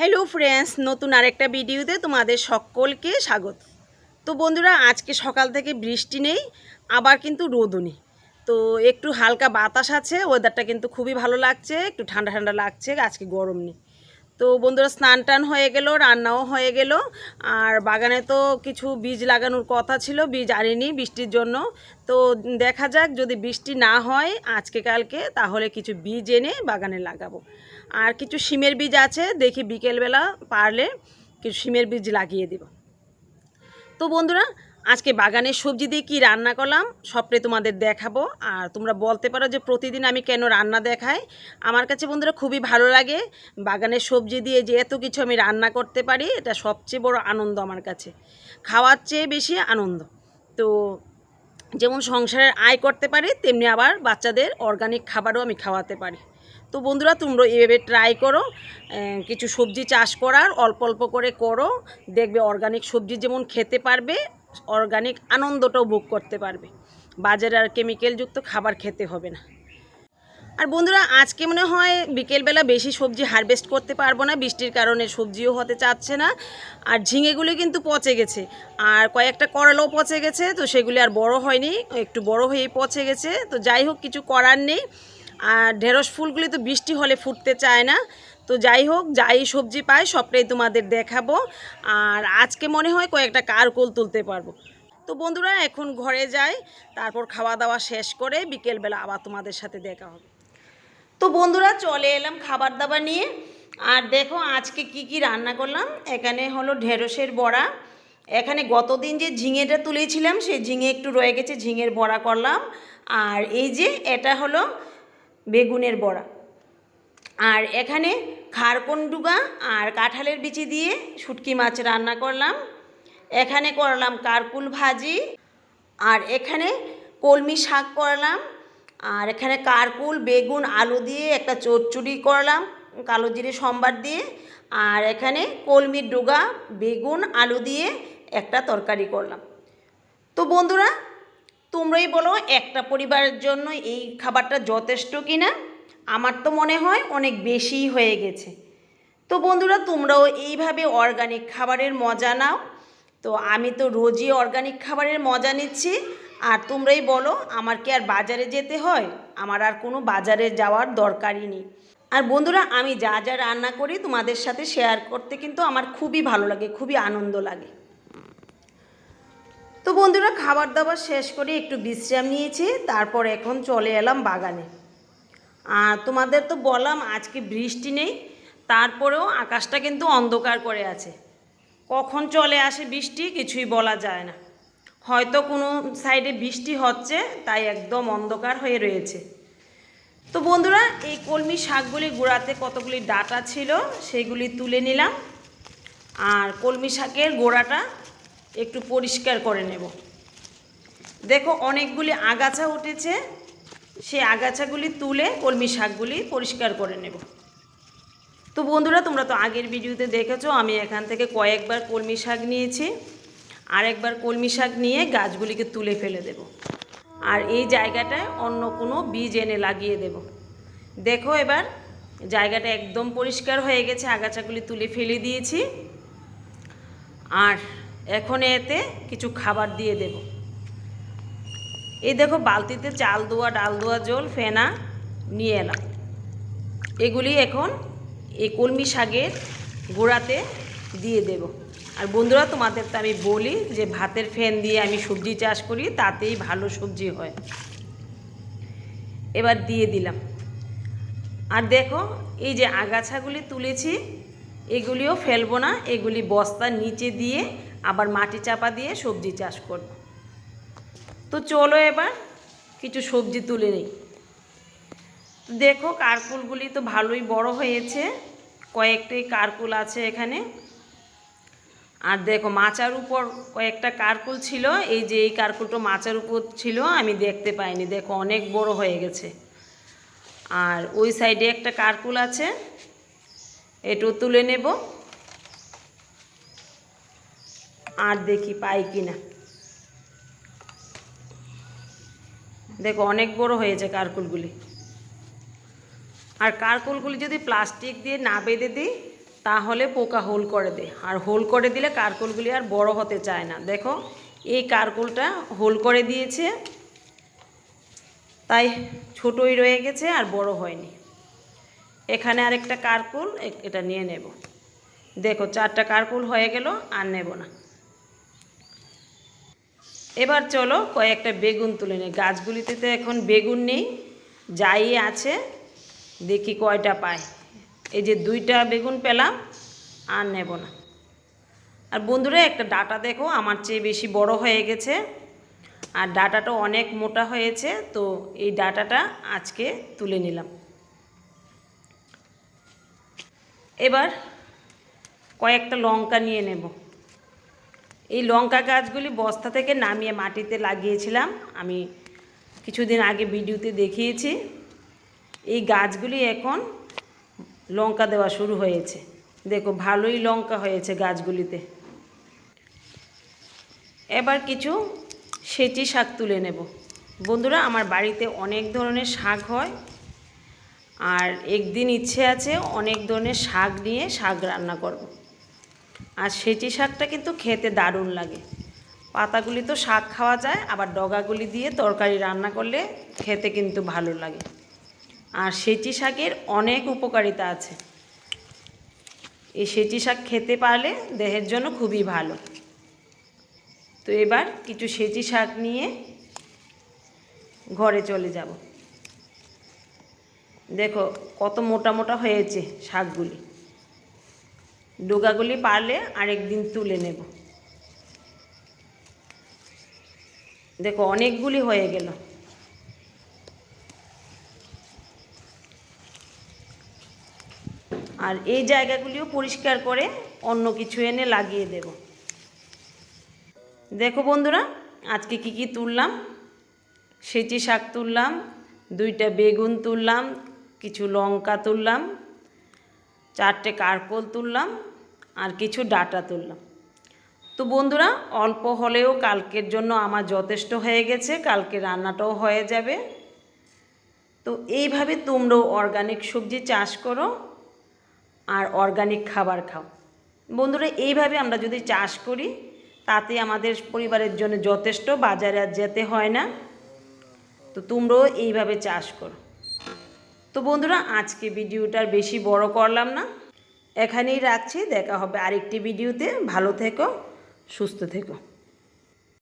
Hello friends নতুন আরেকটা ভিডিওতে তোমাদের সকলকে স্বাগত। তো বন্ধুরা, আজকে সকাল থেকে বৃষ্টি নেই, আবার কিন্তু রোদও নেই। তো একটু হালকা বাতাস আছে ওয়েদারটা কিন্তু খুবই ভালো লাগছে, একটু ঠান্ডা ঠান্ডা লাগছে, আজকে গরম নেই। তো বন্ধুরা, স্নান টান হয়ে গেল, রান্নাও হয়ে গেল, আর বাগানে তো কিছু বীজ লাগানোর কথা ছিল, বীজ আনিনি বৃষ্টির জন্য। তো দেখা যাক, যদি বৃষ্টি না হয়, আজকে কালকে, তাহলে কিছু বীজ এনে বাগানে লাগাবো। আর কিছু শিমের বীজ আছে, দেখি বিকেলবেলা পারলে কিছু শিমের বীজ লাগিয়ে দেব। তো বন্ধুরা, আজকে বাগানের সবজি দিয়ে কী রান্না করলাম সবটাই তোমাদের দেখাবো। আর তোমরা বলতে পারো যে প্রতিদিন আমি কেন রান্না দেখাই। আমার কাছে বন্ধুরা খুবই ভালো লাগে বাগানের সবজি দিয়ে যে এত কিছু আমি রান্না করতে পারি, এটা সবচেয়ে বড় আনন্দ আমার কাছে। খাওয়ার চেয়ে বেশি আনন্দ। তো যেমন সংসারের আয় করতে পারি, তেমনি আবার বাচ্চাদের অর্গানিক খাবারও আমি খাওয়াতে পারি। তো বন্ধুরা, তোমরা এভাবে ট্রাই করো। কিছু সবজি চাষ করার, অল্প অল্প করে করো। দেখবে অর্গানিক সবজি যেমন খেতে পারবে অর্গানিক আনন্দটাও ভোগ করতে পারবে। বাজারে আর কেমিক্যালযুক্ত খাবার খেতে হবে না। আর বন্ধুরা, আজকে মনে হয় বিকেলবেলা বেশি সবজি হারভেস্ট করতে পারব না। বৃষ্টির কারণে সবজিও হতে চাচ্ছে না। আর ঝিঙেগুলি কিন্তু পচে গেছে। আর কয়েকটা করলাও পচে গেছে, তো সেগুলি আর বড় হয়নি। একটু বড় হয়েই পচে গেছে। তো যাই হোক, কিছু করার নেই। আর ঢেঁড়স ফুলগুলি তো বৃষ্টি হলে ফুটতে চায় না। তো যাই হোক, যাই সবজি পাই, সবটাই তোমাদের দেখাবো। আর আজকে মনে হয় কয়েকটা কারকোল তুলতে পারব। তো বন্ধুরা, এখন ঘরে যাই, তারপর খাওয়া দাওয়া শেষ করে বিকেলবেলা আবার তোমাদের সাথে দেখা হবে। তো বন্ধুরা, চলে এলাম খাবার দাবার নিয়ে। আর দেখো, আজকে কি কি রান্না করলাম। এখানে হলো ঢেঁড়সের বড়া। এখানে গতদিন যে ঝিঙেটা তুলেছিলাম, সেই ঝিঙে একটু রয়ে গেছে, ঝিঙের বড়া করলাম। আর এই যে, এটা হলো বেগুনের বড়া। আর এখানে খারকন্ডুগা আর কাঁঠালের বিচি দিয়ে শুটকি মাছ রান্না করলাম। এখানে করলাম কারকুল ভাজি। আর এখানে কলমি শাক করলাম। আর এখানে কারকুল, বেগুন, আলু দিয়ে একটা চচ্চড়ি করলাম, কালো জিরে সম্বার দিয়ে। আর এখানে কলমির ডুগা, বেগুন, আলু দিয়ে একটা তরকারি করলাম। তো বন্ধুরা তোমরাই বলো, একটা পরিবারের জন্য এই খাবারটা যথেষ্ট কি না আমার তো মনে হয় অনেক বেশিই হয়ে গেছে। তো বন্ধুরা, তোমরাও এইভাবে অর্গানিক খাবারের মজা নাও। তো আমি তো রোজই অর্গানিক খাবারের মজা নিচ্ছি। আর তোমরাই বলো, আমার কি আর বাজারে যেতে হয়? আমার আর কোনো বাজারে যাওয়ার দরকারই নেই। আর বন্ধুরা, আমি যা যা রান্না করি তোমাদের সাথে শেয়ার করতে কিন্তু আমার খুবই ভালো লাগে, খুবই আনন্দ লাগে। তো বন্ধুরা খাবার দাবার শেষ করে একটু বিশ্রাম নিয়েছি, তারপর এখন চলে এলাম বাগানে। আর তোমাদের তো বললাম, আজকে বৃষ্টি নেই, তারপরেও আকাশটা কিন্তু অন্ধকার করে আছে। কখন চলে আসে বৃষ্টি কিছুই বলা যায় না। হয়তো কোনো সাইডে বৃষ্টি হচ্ছে, তাই একদম অন্ধকার হয়ে রয়েছে। তো বন্ধুরা, এই কলমি শাকগুলি গোড়াতে কতগুলি ডাটা ছিল, সেগুলি তুলে নিলাম। আর কলমি শাকের গোড়াটা একটু পরিষ্কার করে নেব। দেখো অনেকগুলি আগাছা উঠেছে, সেই আগাছাগুলি তুলে কলমি শাকগুলি পরিষ্কার করে নেব। তো বন্ধুরা, তোমরা তো আগের ভিডিওতে দেখেছ, আমি এখান থেকে কয়েকবার কলমি শাক নিয়েছি, আরেকবার কলমি শাক নিয়ে গাছগুলিকে তুলে ফেলে দেব। আর এই জায়গাটায় অন্য কোনো বীজ এনে লাগিয়ে দেব। দেখো এবার, জায়গাটা একদম পরিষ্কার হয়ে গেছে, আগাছাগুলি তুলে ফেলে দিয়েছি। আর এখন এতে কিছু খাবার দিয়ে দেব। এই দেখো বালতিতে চাল দোয়া, ডাল দোয়া, জল, ফেনা নিয়ে এলাম। এগুলি এখন এই কলমি শাকের গোড়াতে দিয়ে দেব। আর বন্ধুরা, তোমাদের তো আমি বলি যে ভাতের ফ্যান দিয়ে আমি সবজি চাষ করি, তাতেই ভালো সবজি হয়। এবার দিয়ে দিলাম। আর দেখো, এই যে আগাছাগুলি তুলেছি, এগুলিও ফেলব না, এগুলি বস্তার নিচে দিয়ে আবার মাটি চাপা দিয়ে সবজি চাষ করব। তো চলো এবার কিছু সবজি তুলে নিই। দেখো কারকুলগুলি তো ভালোই বড় হয়েছে, কয়েকটাই কারকুল আছে এখানে। আর দেখো মাচার উপর কয়েকটা কারকুল ছিল, এই যে এই কারকুলটা মাচার উপর ছিল, আমি দেখতে পাইনি। দেখো অনেক বড় হয়ে গেছে। আর ওই সাইডে একটা কারকুল আছে, এটাও তুলে নেব। আর দেখি পাই কিনা। দেখো, অনেক বড় হয়েছে কারকুলগুলি। আর কারকুলগুলি যদি প্লাস্টিক দিয়ে না বেঁধে দিই, তাহলে পোকা হোল করে দেয়। আর হোল করে দিলে কারকোলগুলি আর বড় হতে চায় না। দেখো, এই কারকোলটা হোল করে দিয়েছে, তাই ছোটই রয়ে গেছে আর বড় হয়নি। এখানে আরেকটা কারকুল এটা নিয়ে নেব। দেখো, চারটা কারকুল হয়ে গেল, আর নেব না। এবার চলো কয়েকটা বেগুন তুলে নিই। গাছগুলিতে তো এখন বেগুন নেই, যাই আছে, দেখি কয়টা পায় এই যে দুইটা বেগুন পেলাম, আর নেব না। আর বন্ধুরা, একটা ডাটা দেখো, আমার চেয়ে বেশি বড় হয়ে গেছে, আর ডাটাটা অনেক মোটা হয়েছে, তো এই ডাটাটা আজকে তুলে নিলাম। এবার কয়েকটা লঙ্কা নিয়ে নেব। এই লঙ্কা গাছগুলি বস্তা থেকে নামিয়ে মাটিতে লাগিয়েছিলাম। আমি কিছুদিন আগে ভিডিওতে দেখিয়েছি। এই গাছগুলি এখন লঙ্কা দেওয়া শুরু হয়েছে। দেখো, ভালোই লঙ্কা হয়েছে গাছগুলিতে। এবার কিছু সেচি শাক তুলে নেব। বন্ধুরা, আমার বাড়িতে অনেক ধরনের শাক হয় আর একদিন ইচ্ছে আছে অনেক ধরনের শাক নিয়ে শাক রান্না করব। আর সেচি শাকটা কিন্তু খেতে দারুণ লাগে। পাতাগুলি তো শাক খাওয়া যায়, আবার ডগাগুলি দিয়ে তরকারি রান্না করলে খেতে কিন্তু ভালো লাগে। আর সেচি শাকের অনেক উপকারিতা আছে। এই সেচি শাক খেতে পারলে দেহের জন্য খুবই ভালো। তো এবার কিছু সেচি শাক নিয়ে ঘরে চলে যাব। দেখো কত মোটা মোটা হয়েছে শাকগুলি। ডোগাগুলি পারলে আরেকদিন তুলে নেব। দেখো, অনেকগুলি হয়ে গেল। আর এই জায়গাগুলিও পরিষ্কার করে অন্য কিছু এনে লাগিয়ে দেব। দেখো বন্ধুরা, আজকে কি কি তুললাম? সেচি শাক তুললাম, দুইটা বেগুন তুললাম, কিছু লঙ্কা তুললাম, চারটে কারকোল তুললাম আর কিছু ডাটা তুললাম। তো বন্ধুরা, অল্প হলেও কালকের জন্য আমার যথেষ্ট হয়ে গেছে, কালকে রান্নাটাও হয়ে যাবে। তো এইভাবে তোমরাও অর্গানিক সবজি চাষ করো আর অর্গানিক খাবার খাও। বন্ধুরা, এইভাবে আমরা যদি চাষ করি, তাতে আমাদের পরিবারের জন্য যথেষ্ট, বাজারে আর যেতে হয় না। তো তোমরাও এইভাবে চাষ করো। তো বন্ধুরা, আজকে ভিডিওটার বেশি বড় করলাম না। এখানেই রাখছি দেখা হবে আরেকটি ভিডিওতে। ভালো থেকো সুস্থ থেকো।